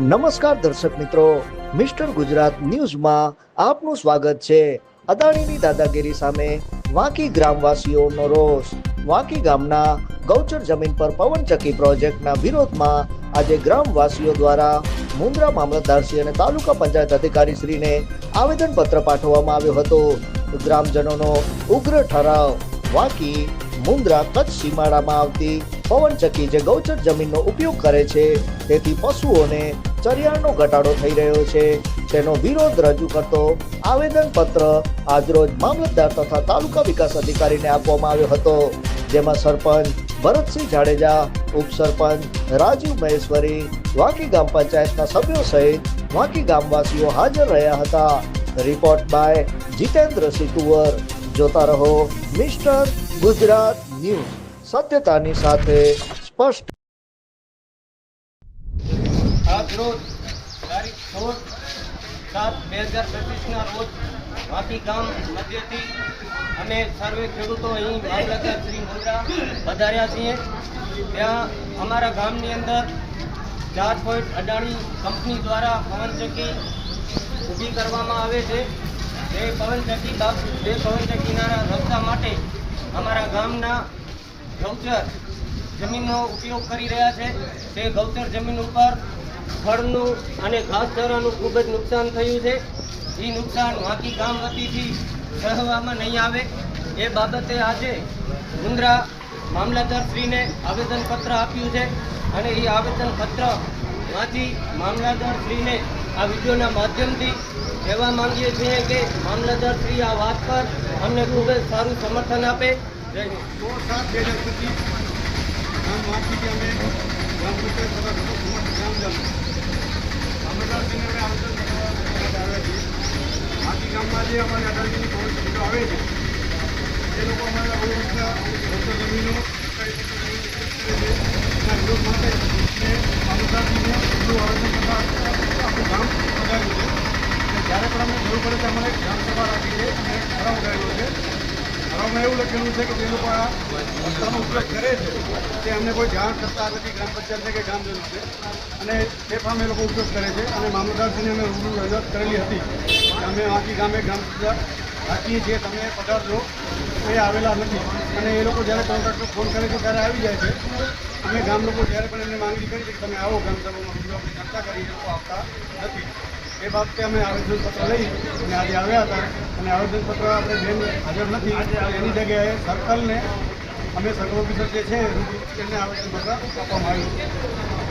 નમસ્કાર દર્શક મિત્રો, મિસ્ટર ગુજરાત ન્યૂઝમાં આપનું સ્વાગત છે અદાણીની દાદાગીરી સામે વાંકી ગ્રામવાસીઓનો રોષ. વાંકી ગામના ગૌચર જમીન પર પવનચક્કી પ્રોજેક્ટના વિરોધમાં આજે ગ્રામવાસીઓ દ્વારા મુન્દ્રા મામલતદારશ્રી અને તાલુકા પંચાયત અધિકારીશ્રીને આવેદનપત્ર પાઠવવામાં આવ્યો હતો. ગ્રામજનોનો ઉગ્ર ઠરાવ. વાંકી મુન્દ્રા કચ્છ સીમાડામાં આવતી પવનચક્કી જે ગૌચર જમીનનો ઉપયોગ કરે છે, તેથી પશુઓને ચરિયાણનો ઘટાડો થઈ રહ્યો છે. તેનો વિરોધ રજૂ કરતો આવેદન પત્ર આજરોજ મામલતદાર તથા તાલુકા વિકાસ અધિકારીને આપવામાં આવ્યો હતો. જેમાં સરપંચ ભરતસિંહ જાડેજા, ઉપસરપંચ રાજીવ મહેશ્વરી, વાંકી ગામ પંચાયતના સભ્યો સહિત વાંકી ગામવાસીઓ હાજર રહ્યા હતા. Report by Jitendrasinh Kunwar. જોતા રહો મિસ્ટર ગુજરાત ન્યૂઝ. સત્યતાની સાથે સ્પષ્ટ રોજ તારીખ સોળ સાત બે હજાર પચીસના રોજ વાપી ગામ મધ્યથી અમે સર્વે ખેડૂતો અહીં મામલતદાર શ્રી મુંદ્રા વધાર્યા છીએ. ત્યાં અમારા ગામની અંદર ચાર પોઈન્ટ અડાણી કંપની દ્વારા પવનચક્કી ઊભી કરવામાં આવે છે. તે પવનચક્કી બે પવનચક્કીના રસ્તા માટે અમારા ગામના ગૌચર જમીનનો ઉપયોગ કરી રહ્યા છે. તે ગૌચર જમીન ઉપર ફળનું અને ઘાસચારાનું ખૂબ જ નુકસાન થયું છે. એ નુકસાન વાંકી ગામ વતીથી સહવામાં નહીં આવે. એ બાબતે આજે મુન્દ્રા મામલતદારશ્રીને આવેદનપત્ર આપ્યું છે અને એ આવેદનપત્ર વાંચી મામલતદારશ્રીને આ વિડીયોના માધ્યમથી કહેવા માંગીએ છીએ કે મામલતદારશ્રી આ વાત પર અમને ખૂબ જ સારું સમર્થન આપે. જય સાત બે હજાર પચીસ, ગામ વાંકીથી અમે ગ્રામ પંચાયત તથા ઘટક ગામમાં જે અમારી અઢારમીની પવન ચક્કીઓ આવે છે. એ લોકો અમારા બહુ બધા ઓછો જમીનો અને જ્યારે પણ અમને જરૂર પડે ત્યારે અમારે ગ્રામસભા રાખી છે અને ઠરાવ કરેલો છે. ઠરાવમાં એવું લખેલું છે કે જે લોકો આ રસ્તાનો ઉપયોગ કરે છે, તે અમને કોઈ જાણ કરતા નથી, ગ્રામ પંચાયતને કે ગ્રામજનો છે. અને તે પણ અમે લોકો ઉપયોગ કરે છે. અને મામલતદારશ્રીને અમે રૂબરૂ રજૂઆત કરેલી હતી. અમે આખી ગામે ગ્રામ બાકી જે તમે પધારશો એ આવેલા નથી. અને એ લોકો જ્યારે કોન્ટ્રાક્ટર ફોન કરે છે ત્યારે આવી જાય છે. અમે ગામ લોકો જ્યારે પણ એમને માંગણી કરી છે તમે આવો ગ્રામસભામાં આપણે ચર્ચા કરી લોકો આવતા નથી. એ બાબતે અમે આવેદનપત્ર લઈ અને આજે આવ્યા હતા અને આવેદનપત્ર આપણે બેન હાજર નથી, એની જગ્યાએ સર્કલને અમે સર્કલ ઓફિસર જે છે એમને આવેદનપત્ર આપવામાં આવ્યું.